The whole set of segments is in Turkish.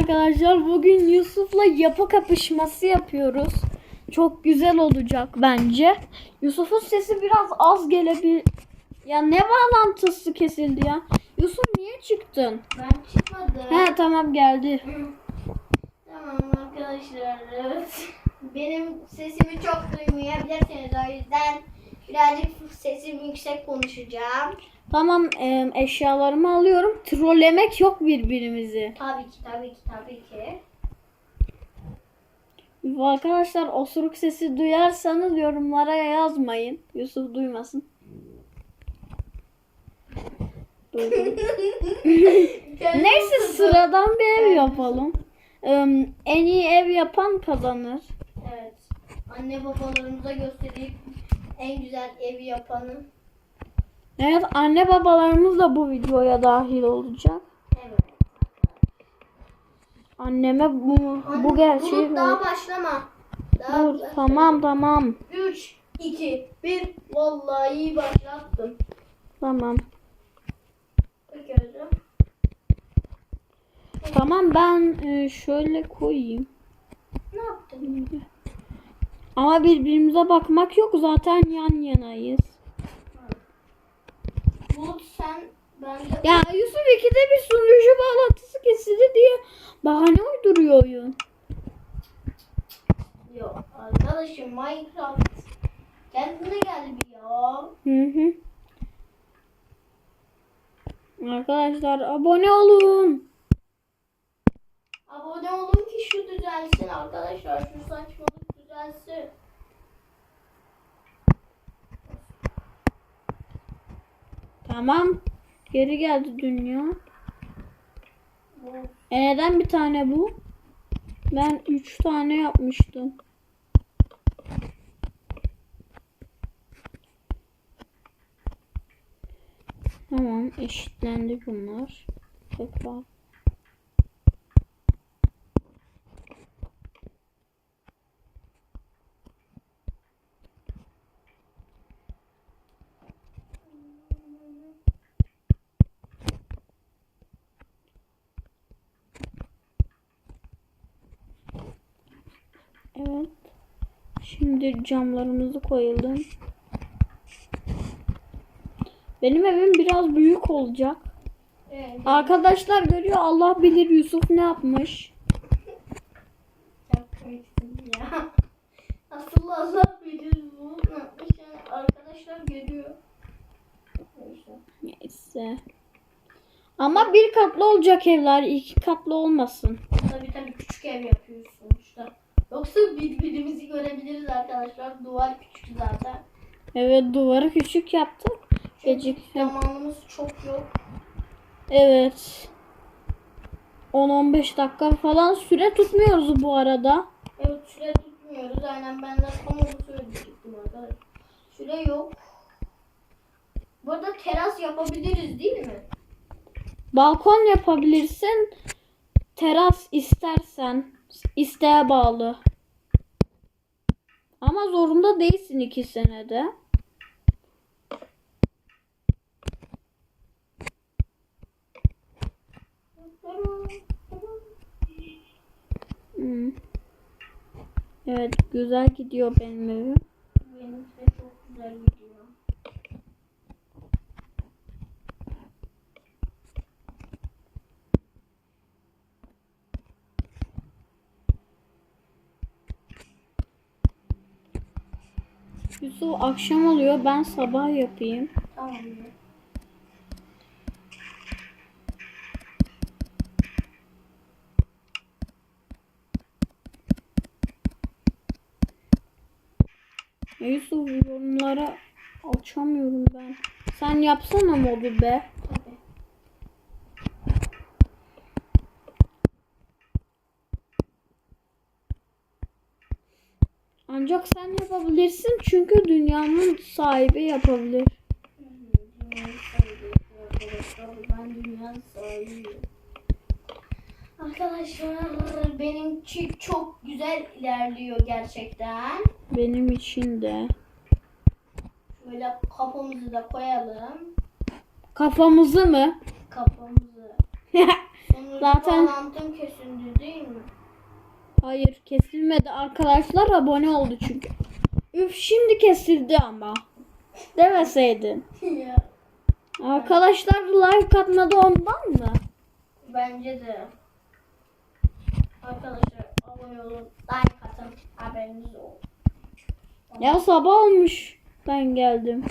arkadaşlar bugün Yusuf'la yapı kapışması yapıyoruz. Çok güzel olacak bence. Yusuf'un sesi biraz az gelebilir. Ya ne bağlantısı kesildi ya? Yusuf niye çıktın? Ben çıkmadım. He tamam geldi. Tamam arkadaşlar. Evet. Benim sesimi çok duymayabilirsiniz o yüzden birazcık sesim yüksek konuşacağım. Tamam e, eşyalarımı alıyorum. Trollemek yok birbirimizi. Tabii ki tabii ki tabii ki. Arkadaşlar osuruk sesi duyarsanız yorumlara yazmayın. Yusuf duymasın. Neyse sıradan bir ev yapalım. Ee, en iyi ev yapan kazanır. Evet. Anne babalarımıza göstereyim en güzel evi yapanı. Evet anne babalarımız da bu videoya dahil olacak. Evet. Anneme bu, bu Anne, gerçeği Bulut daha başlama. Daha Dur tamam tamam 3, 2, 1. Vallahi iyi başlattın. tamam. Tamam ben e, şöyle koyayım. Ne yaptın? Ama birbirimize bakmak yok zaten yan yanayız. Sen bende Ya Yusuf ikide bir sunucu bağlantısı kesildi diye bahane uyduruyor oyun. yok. Arkadaşım Minecraft kendine gel bir ya. Hı hı. Arkadaşlar abone olun. Abone olun ki şu düzelsin arkadaşlar. Şu saçmalık düzelsin. Tamam. Geri geldi dünya. E neden bir tane bu? Ben üç tane yapmıştım. Tamam eşitlendi bunlar. Tekrar. Evet. Şimdi camlarımızı koyalım. Benim evim biraz büyük olacak. Evet. Arkadaşlar görüyor Allah bilir Yusuf ne yapmış. Çok komiksin ya. Asıl Allah bilir bu ne yapmış yani arkadaşlar görüyor. Neyse. Ama bir katlı olacak evler iki katlı olmasın. Tabii tabii küçük ev sonuçta. Yoksa birbirimizi görebiliriz arkadaşlar. Duvar küçük zaten. Evet duvarı küçük yaptık. Gecik. Zamanımız çok yok. Evet. 10-15 dakika falan süre tutmuyoruz bu arada. Evet süre tutmuyoruz. Aynen ben de tam onu söyleyecektim arkadaşlar. Süre yok. Bu arada teras yapabiliriz değil mi? Balkon yapabilirsin. Teras istersen. isteğe bağlı. Ama zorunda değilsin iki senede. Hmm. Evet güzel gidiyor benim evim. Benim de çok güzel gidiyor. Yusuf akşam oluyor ben sabah yapayım. Tamam. Yusuf yorumlara açamıyorum ben. Sen yapsana modu be. Tabii. Ancak sen yapabilirsin çünkü dünyanın sahibi yapabilir. Ben dünyanın sahibiyim. Arkadaşlar benimki çok güzel ilerliyor gerçekten. Benim için de. Şöyle kafamızı da koyalım. Kafamızı mı? Kafamızı. Zaten- bağlantın kesildi değil mi? Hayır kesilmedi. Arkadaşlar abone oldu çünkü. Üf şimdi kesildi ama. Demeseydin. Arkadaşlar like atmadı ondan mı? Bence de. Arkadaşlar abone olun. Like atın. Haberiniz olsun. Ya sabah olmuş. Ben geldim.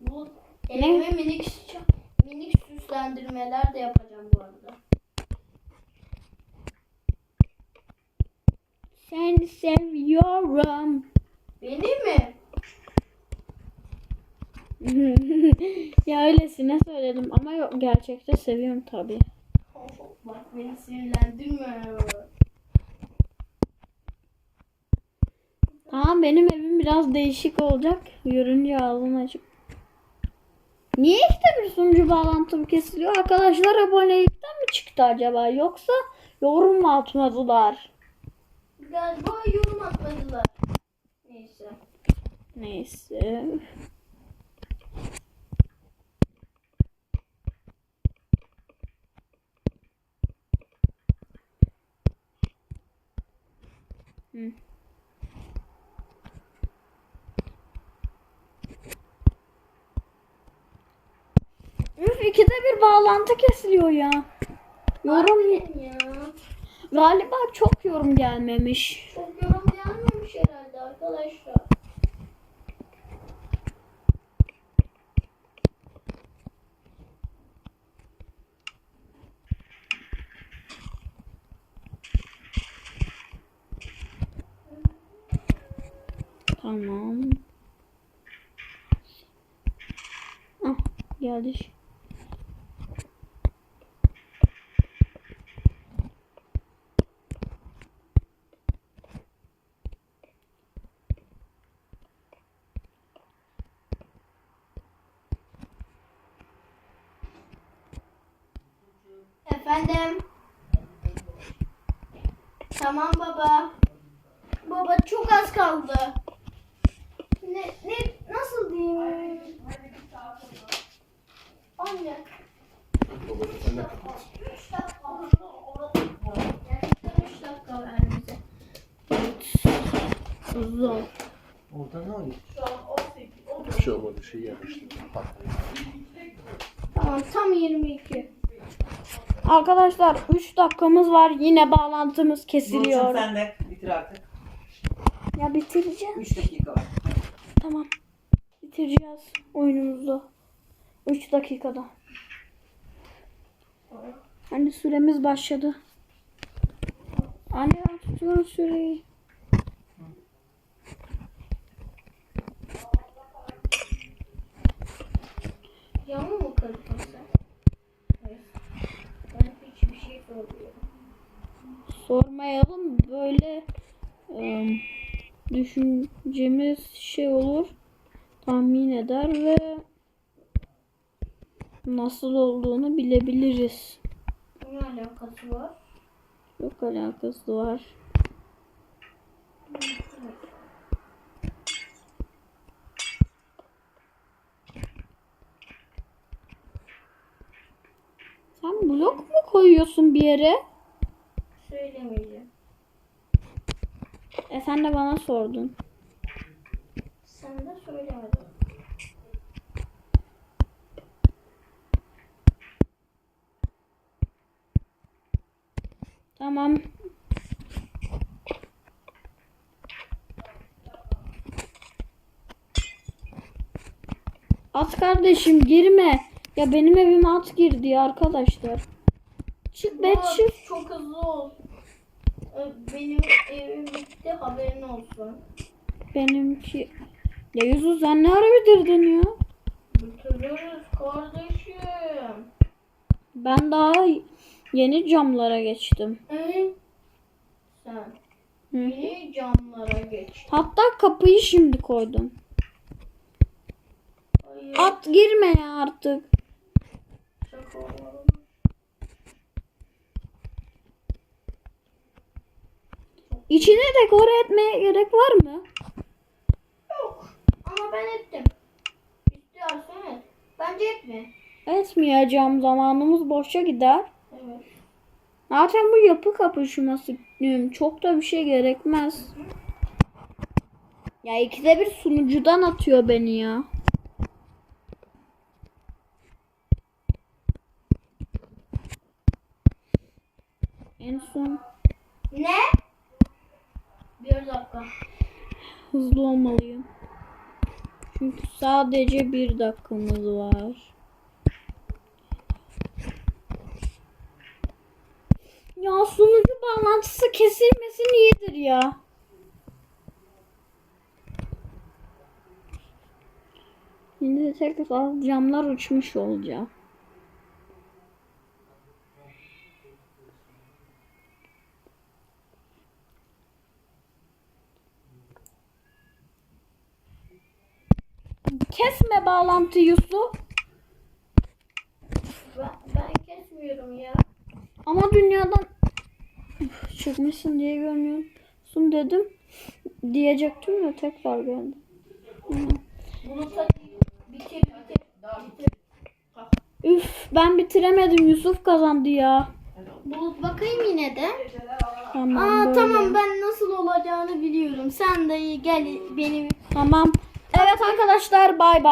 Bu elime minik minik süslendirmeler de yapacağım bu arada. Seni seviyorum. Beni mi? ya öylesine söyledim ama yok gerçekte seviyorum tabii. Bak beni sinirlendirme. Tamam benim evim biraz değişik olacak. Görünce ağzım açık. Niye işte bir sunucu bağlantım kesiliyor? Arkadaşlar abonelikten mi çıktı acaba? Yoksa yorum mu atmadılar? Galiba yorum atmadılar. Neyse. Neyse. Hı. Üf ikide bir bağlantı kesiliyor ya. Yorum ya. Galiba çok yorum gelmemiş. Çok yorum gelmemiş herhalde arkadaşlar. Tamam. Ah geldi. Efendim. Tamam baba. Baba çok az kaldı. Ne ne nasıl diyeyim? Anne. Üç dakika. Gerçekten üç dakika ver bize. Zor. Orada ne oluyor? Bir şey olmadı, şey yapmıştım. Tamam tam 22. Arkadaşlar 3 dakikamız var. Yine bağlantımız kesiliyor. sen de bitir artık. Ya bitireceğim. 3 dakika var. Tamam. Bitireceğiz oyunumuzu. 3 dakikada. Hani süremiz başladı. Anne ben tutuyorum süreyi. Yağmur mu kırpması? Hayır. Ben hiçbir şey sormuyorum. Sormayalım böyle ım, düşüncemiz şey olur. Tahmin eder ve nasıl olduğunu bilebiliriz. Ne alakası var? Çok alakası var. Sen blok mu koyuyorsun bir yere? Söylemeyeceğim. E sen de bana sordun. Sen de söylemedin. Tamam. At kardeşim girme. Ya benim evime at girdi ya arkadaşlar. Çık be çık. Çok hızlı ol. Benim evim bitti haberin olsun. Benimki. Ya Yusuf sen ne ara bitirdin ya? Bitiririz kardeşim. Ben daha yeni camlara geçtim. Ee, sen Hı. yeni camlara geç. Hatta kapıyı şimdi koydum. Hayır. At girme ya artık. Şaka İçine dekore etmeye gerek var mı? Yok. Ama ben ettim. İstiyorsan et. Bence etme. Evet kesmeyeceğim. Zamanımız boşa gider. Evet. Zaten bu yapı kapışması diyorum. Çok da bir şey gerekmez. Ya ikide bir sunucudan atıyor beni ya. En son Ne? Bir dakika. hızlı olmalıyım. Çünkü sadece bir dakikamız var. Ya sunucu bağlantısı kesilmesin iyidir ya. Şimdi tekrar camlar uçmuş olacak. Kesme bağlantı Yusuf. Ben, ben kesmiyorum ya. Ama dünyadan çıkmışsın diye görmüyorsun dedim. Diyecektim ya tekrar geldi. Bulut'a bitir bitir. bitir. Üf ben bitiremedim Yusuf kazandı ya. Bulut bakayım yine de. Tamam Aa böyle. tamam ben nasıl olacağını biliyorum. Sen de gel beni Tamam. Evet arkadaşlar bay bay.